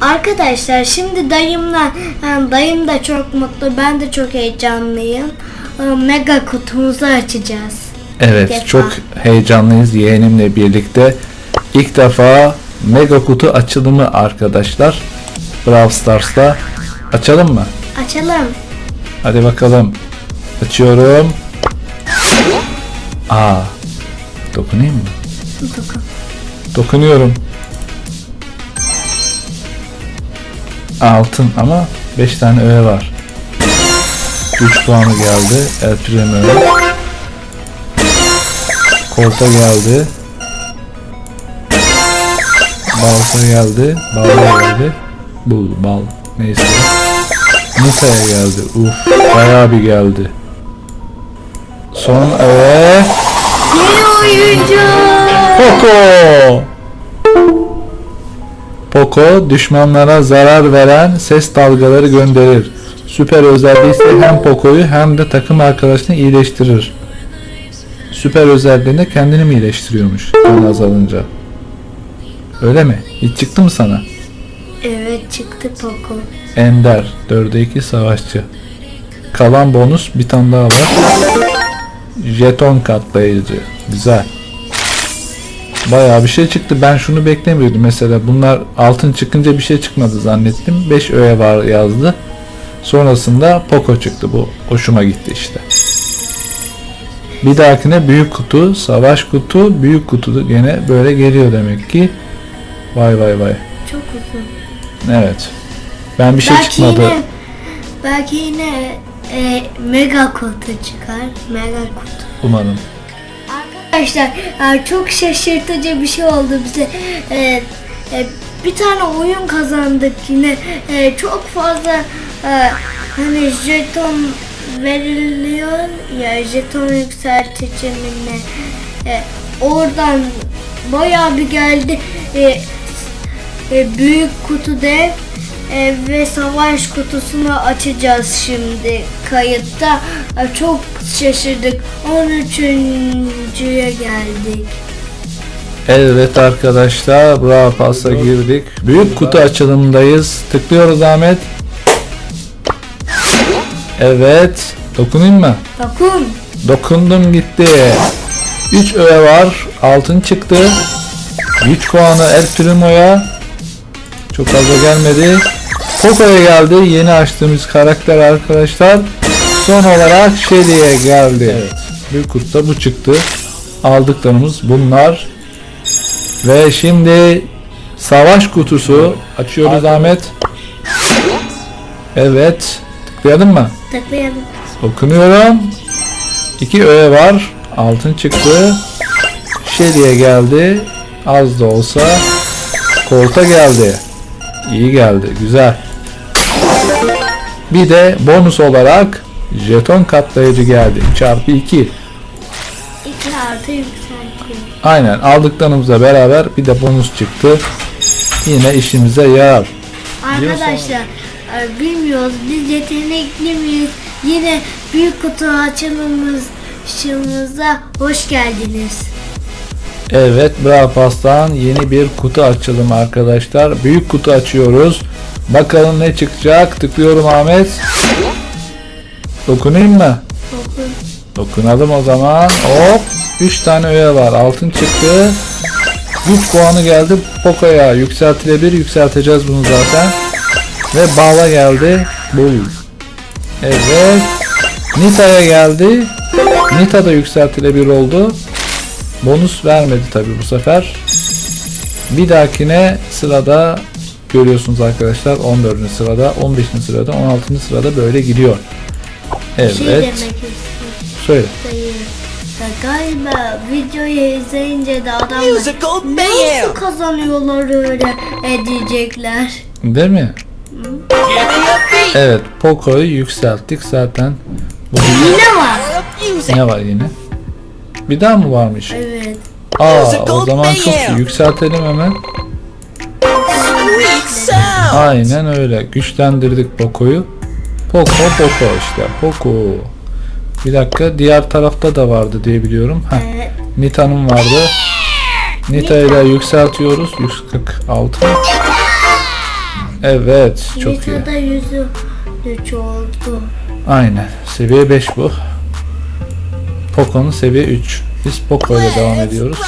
Arkadaşlar şimdi dayımla yani dayım da çok mutlu ben de çok heyecanlıyım. Ee, Mega kutumuzu açacağız. Evet defa. çok heyecanlıyız yeğenimle birlikte. İlk defa mega kutu açılımı arkadaşlar. Brawl Stars'ta. Açalım mı? Açalım. Hadi bakalım. Açıyorum. Aa. Dokunayım mı? Dokun. Dokunuyorum. Altın ama 5 tane öğe var. 3 puanı geldi. El Primo. Kolta geldi. Balta geldi. Balya geldi. Bul, bal. Neyse. Nita'ya geldi. Uf. Bayağı bir geldi. Son öğe. Yeni oyuncu. Poco. Poco düşmanlara zarar veren ses dalgaları gönderir. Süper özelliği ise hem Poco'yu hem de takım arkadaşını iyileştirir. Süper özelliğinde kendini mi iyileştiriyormuş can azalınca? Öyle mi? Hiç çıktı mı sana? Evet çıktı Poco. Ender 4'e 2 savaşçı. Kalan bonus bir tane daha var. Jeton katlayıcı. Güzel. Bayağı bir şey çıktı. Ben şunu beklemiyordum. Mesela bunlar altın çıkınca bir şey çıkmadı zannettim. 5 öğe var yazdı. Sonrasında Poco çıktı. Bu hoşuma gitti işte. Bir dahakine büyük kutu, savaş kutu, büyük kutu gene böyle geliyor demek ki. Vay vay vay. Çok uzun. Evet. Ben bir şey belki çıkmadı. yine belki yine e, mega kutu çıkar. Mega kutu. Umarım. Arkadaşlar e, çok şaşırtıcı bir şey oldu bize. E, e, bir tane oyun kazandık yine. Çok fazla hani jeton veriliyor ya jeton yükseltici mi ne. E, oradan bayağı bir geldi. Büyük kutu dev e, ve savaş kutusunu açacağız şimdi kayıtta. E, çok şaşırdık. 13.ye geldik. Evet arkadaşlar Bravo Pass'a girdik. Büyük kutu açılımındayız. Tıklıyoruz Ahmet. Evet. Dokunayım mı? Bakın. Dokundum gitti. 3 öğe var. Altın çıktı. Güç puanı El Primo'ya. Çok fazla gelmedi. Poco'ya geldi. Yeni açtığımız karakter arkadaşlar. Son olarak Shelly'e geldi. Evet. Büyük kutuda bu çıktı. Aldıklarımız bunlar. Ve şimdi savaş kutusu açıyoruz Ahmet. Evet. Tıklayalım mı? Tıklayalım. Okunuyorum. İki öğe var. Altın çıktı. Shelly'e geldi. Az da olsa. Kolta geldi. İyi geldi. Güzel. Bir de bonus olarak jeton katlayıcı geldi. Çarpı 2. 2 artı yükseltiyor. Aynen aldıklarımızla beraber bir de bonus çıktı. Yine işimize yarar. Arkadaşlar e, bilmiyoruz biz yetenekli miyiz? Yine büyük kutu açılımımız hoş geldiniz. Evet Bravo Pass'tan yeni bir kutu açalım arkadaşlar. Büyük kutu açıyoruz. Bakalım ne çıkacak. Tıklıyorum Ahmet. Dokunayım mı? Bakın. Dokunalım o zaman. Hop. 3 tane öğe var. Altın çıktı. Güç puanı geldi Poco'ya. Yükseltilebilir. Yükselteceğiz bunu zaten. Ve Bala geldi. Bul. Evet. Nita'ya geldi. Nita da yükseltilebilir oldu. Bonus vermedi tabi bu sefer. Bir dahakine sırada görüyorsunuz arkadaşlar 14. sırada, 15. sırada, 16. sırada böyle gidiyor. Şey Evet. demek istiyorum. Söyle. Galiba videoyu izleyince de adamlar nasıl kazanıyorlar öyle e, diyecekler. Değil mi? Evet, Poco'yu yükselttik zaten. Bu Yine var. Ne var yine? Bir daha mı varmış? Evet. Aa, o zaman çok iyi. Yükseltelim hemen. Aynen öyle. Güçlendirdik Poco'yu. Poco, Poco işte. Poco. Bir dakika, diğer tarafta da vardı diye biliyorum. Heh, Evet. Nita'nın vardı. Nita ile yükseltiyoruz. 146. Evet çok iyi. Nita'da yüzü üç oldu. Aynen. Seviye 5 bu. Poco'nun seviye 3. Biz Poco ile devam ediyoruz.